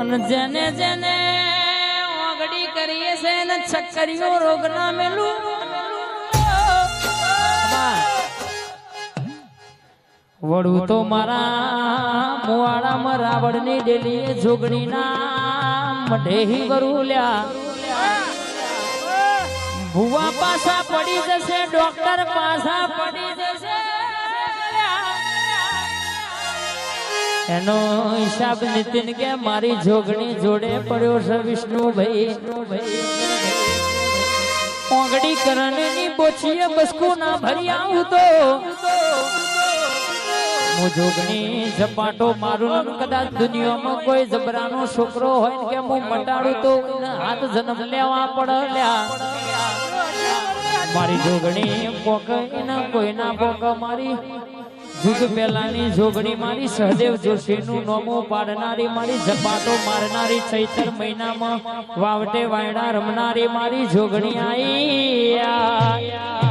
અને જેને જેને ઓગડી કરીએ છે એને છક્કરીઓ રોગ ના મેલું. વડું તો મારા મુવાડામાં રાવણની ડેલીએ જોગણીના મઢેહી કરું લ્યા. ભુવા પાછા પડી જશે, ડોક્ટર પાછા પડી જશે. એનો હિસાબ નીતિન કે મારી જોગણી જોડે પડ્યો છે વિષ્ણુભાઈ. ઓગડી કરણની બોછીએ બસકુ ના ભરી આવું તો. હું જોગણી ઝપાટો મારું કદાચ દુનિયામાં કોઈ જબરાનો છોકરો હોય કે હું મટાડું તો હાથ જન્મ લેવા પડે લ્યા મારી જોગણી પોક એના કોઈના પોક મારી જુગ પેલાની જોગણી મારી, સહદેવ જોશી નું નોમો પાડનારી મારી ઝપાટો મારનારી, ચૈતર મહિનામાં વાવટે વાયડા રમનારી મારી, જોગણી આઈ.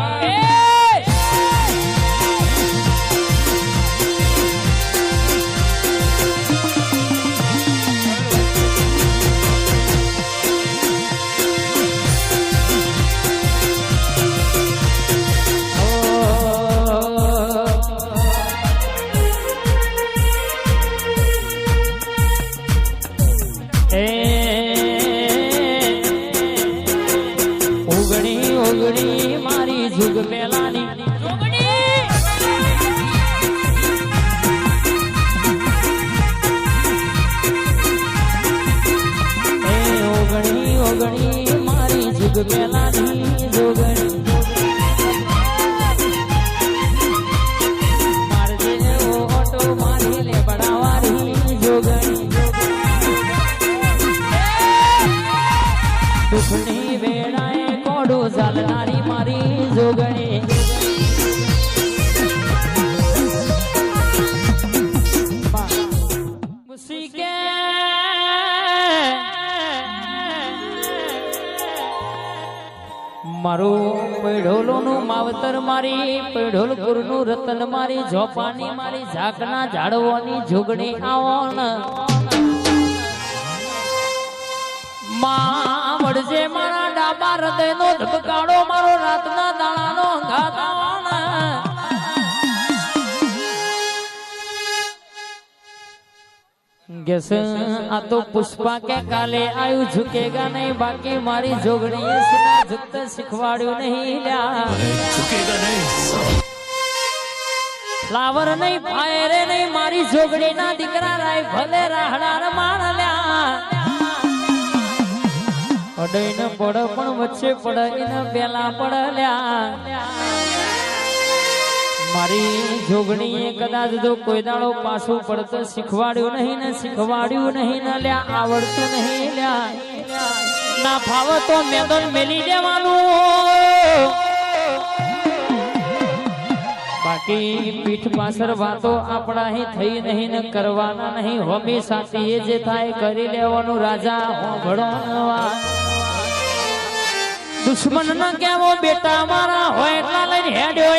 મારી જુગ મારું પેઢોલોનું માવતર મારી, પૈઢોલપુરનું રતન મારી જોપાની મારી, ઝાકના ઝાડવાની જોગણી આવો માવડજે મારા ડાબા હૃદયનો ધબકાડો મારો રાતના દાણાનો અંગાત આ તો પુષ્પા કે કાલે આયું ઝુકેગા નહીં, બાકી મારી જોગણીએ શીખવાડ્યું નહીં લ્યા. લાવર નહીં ફાયરે નહીં, મારી જોગણી ના દીકરા રાય ભલે રાહડા માણ લ્યા. અડઈને પડ પણ વચ્ચે પડ, એને પેલા પડ લ્યા. મારી જોગણીએ કદાચ જો કોઈ દાડો પાછું પડતો શીખવાડ્યું નહીં ને શીખવાડ્યું નહીં ને લ્યા, આવડતું નહીં લ્યા. ના ફાવે તો મેદન મેલી દેવાનું. બાકી પીઠ પાછળ વાતો આપણા અહીં થઈ નહીં ને કરવાના નહીં. હોમી સાથી જે થાય કરી લેવાનું, રાજા હોંભળો દુશ્મન ન કેવો બેટા મારા હોય એટલા લઈને હેડ્યો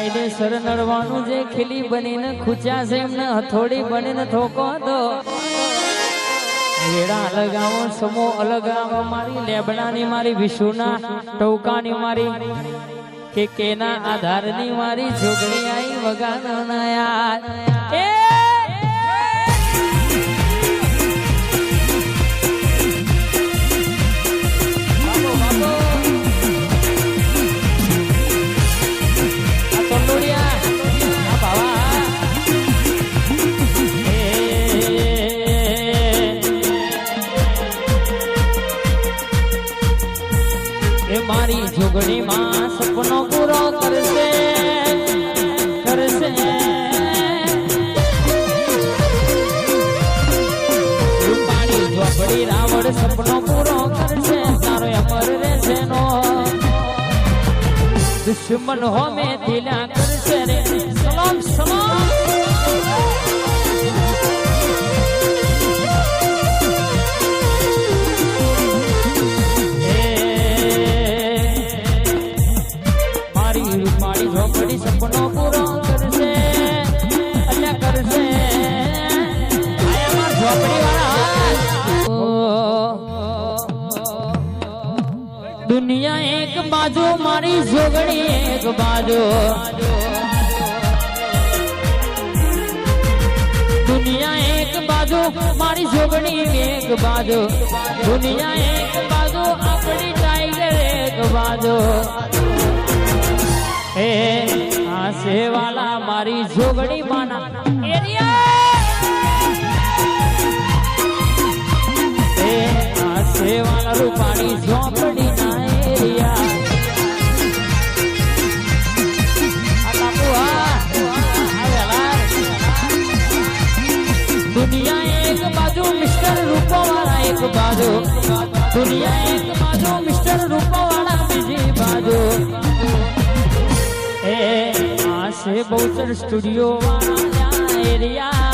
કાયદેસર નડવાનું જે ખીલી બનીને ખૂચ્યા છે, એમને હથોડી બનીને ઠોકો હતો વેડા અલગાવો, સમો અલગાવો, મારી લેબડાની, મારી વિશુના ટૌકાની, મારી કે કેના આધારની, મારી જોગણી આઈ વગાનો ના મારી માં સપનો પૂરો કરશે કરશે. રૂપાણી ઝોપડી રાવણ સપનો પૂરો કરશે, તારો અમર રહેશે નો દુશ્મન હોમે દિલા કરશે રે, સલામ સલામ. દુનિયા એક બાજુ, મારી જોગણી એક બાજુ. દુનિયા એક બાજુ, મારી જોગણી એક બાજુ. દુનિયા એક બાજુ, આપણી ટાઈગર એક બાજુ. એ આ સેવાલા મારી જોગણી માના. એરિયા! એ આ સેવાલા રૂપાણી, ઝોપડી એક બાજુ દુનિયા એક બાજુ મિસ્ટર રૂપવાળા બીજી બાજુ. એ આશે બહુચર સ્ટુડિયો એરિયા